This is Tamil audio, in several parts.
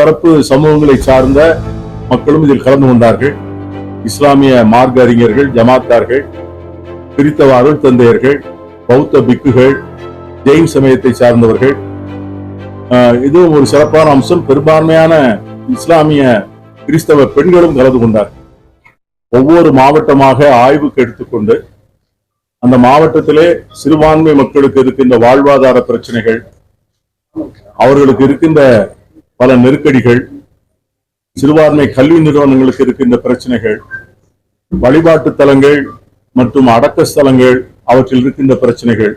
தரப்பு சமூகங்களை சார்ந்த மக்களும் இதில் கலந்து கொண்டார்கள். இஸ்லாமிய மார்க்க அறிஞர்கள் ஜமாத்தார்கள் கிறித்தவ அருள் தந்தையர்கள் பௌத்த பிக்குகள் ஜெயின் சமயத்தை சார்ந்தவர்கள். ஆஹ் இதுவும் ஒரு சிறப்பான அம்சம். பெரும்பான்மையான இஸ்லாமிய கிறிஸ்தவ பெண்களும் கலந்து கொண்டார் ஒவ்வொரு மாவட்டமாக ஆய்வுக்கு எடுத்துக்கொண்டு அந்த மாவட்டத்திலே சிறுபான்மை மக்களுக்கு இருக்கின்ற வாழ்வாதார பிரச்சனைகள் அவர்களுக்கு இருக்கின்ற பல நெருக்கடிகள் சிறுபான்மை கல்வி நிறுவனங்களுக்கு இருக்கின்ற பிரச்சனைகள் வழிபாட்டு தலங்கள் மற்றும் அடக்க ஸ்தலங்கள் அவற்றில் இருக்கின்ற பிரச்சனைகள்.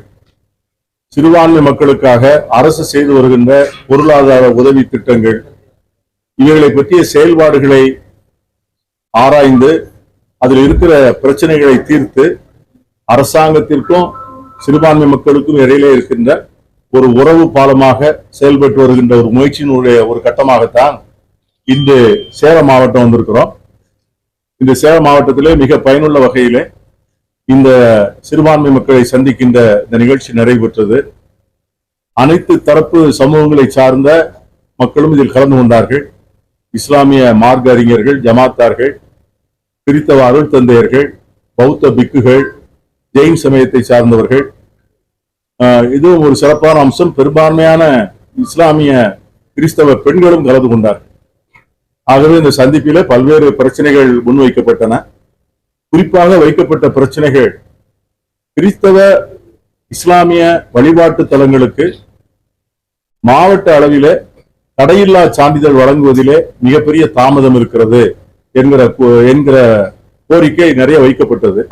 சிறுபான்மை மக்களுக்காக அரசு செய்து வருகின்ற பொருளாதார உதவி திட்டங்கள். இவைகளை பற்றிய செயல்பாடுகளை ஆராய்ந்து அதில் இருக்கிற பிரச்சனைகளை தீர்த்து அரசாங்கத்திற்கும் சிறுபான்மை மக்களுக்கும் இடையிலே இருக்கின்ற ஒரு உறவு பாலமாக செயல்பட்டு வருகின்ற ஒரு முயற்சியினுடைய ஒரு கட்டமாகத்தான் இன்று சேலம் மாவட்டம் வந்திருக்கிறோம். இந்த சேலம் மாவட்டத்திலே மிக பயனுள்ள வகையிலே இந்த சிறுபான்மை மக்களை சந்திக்கின்ற இந்த நிகழ்ச்சி நடைபெற்றது. அனைத்து தரப்பு சமூகங்களை சார்ந்த மக்களும் இதில் கலந்து கொண்டார்கள். இஸ்லாமிய மார்க்க அறிஞர்கள் ஜமாத்தார்கள் கிறித்தவ அருள் தந்தையர்கள் பௌத்த பிக்குகள் ஜெயின் சமயத்தை சார்ந்தவர்கள் இது ஒரு சிறப்பான அம்சம். பெரும்பான்மையான இஸ்லாமிய கிறிஸ்தவ பெண்களும் கலந்து கொண்டார். ஆகவே இந்த சந்திப்பில பல்வேறு பிரச்சனைகள் முன்வைக்கப்பட்டன. குறிப்பாக வைக்கப்பட்ட பிரச்சனைகள் கிறிஸ்தவ இஸ்லாமிய வழிபாட்டு தலங்களுக்கு மாவட்ட அளவிலே தடையில்லா சான்றிதழ் வழங்குவதிலே மிகப்பெரிய தாமதம் இருக்கிறது என்கிற கோ- என்கிற கோரிக்கை நிறைய வைக்கப்பட்டது.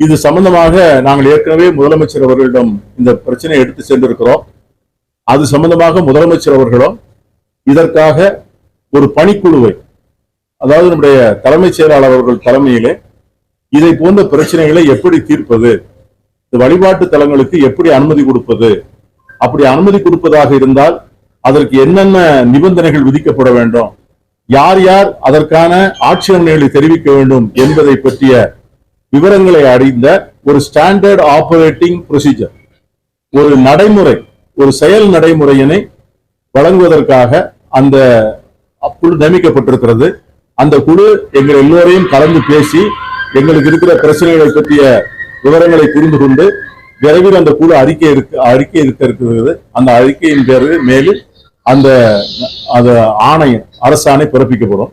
இது சம்பந்தமாக நாங்கள் ஏற்கனவே முதலமைச்சர் அவர்களிடம் இந்த பிரச்சனையை எடுத்து சென்றிருக்கிறோம். அது சம்பந்தமாக முதலமைச்சர் அவர்களும் இதற்காக ஒரு பணிக்குழுவை அதாவது நம்முடைய தலைமைச் செயலாளர் அவர்கள் தலைமையிலே இதை போன்ற பிரச்சனைகளை எப்படி தீர்ப்பது இந்த வழிபாட்டு தலங்களுக்கு எப்படி அனுமதி கொடுப்பது அப்படி அனுமதி கொடுப்பதாக இருந்தால் அதற்கு என்னென்ன நிபந்தனைகள் விதிக்கப்பட வேண்டும் யார் யார் அதற்கான ஆட்சேபனைகளை தெரிவிக்க வேண்டும் என்பதை பற்றிய விவரங்களை அறிந்த ஒரு ஸ்டாண்டர்ட் ஆபரேட்டிங் ப்ரொசீஜர் ஒரு நடைமுறை ஒரு செயல் நடைமுறையினை வழங்குவதற்காக அந்த குழு நியமிக்கப்பட்டிருக்கிறது. அந்த குழு எங்கள் எல்லோரையும் கலந்து பேசி எங்களுக்கு இருக்கிற பிரச்சனைகளை பற்றிய விவரங்களை புரிந்து கொண்டு விரைவில் அந்த குழு அறிக்கை இருக்கு அறிக்கை இருக்க இருக்கிறது. அந்த அறிக்கையின் பேரு மேலும் அந்த அந்த ஆணையம் அரசாணை பிறப்பிக்கப்படும்.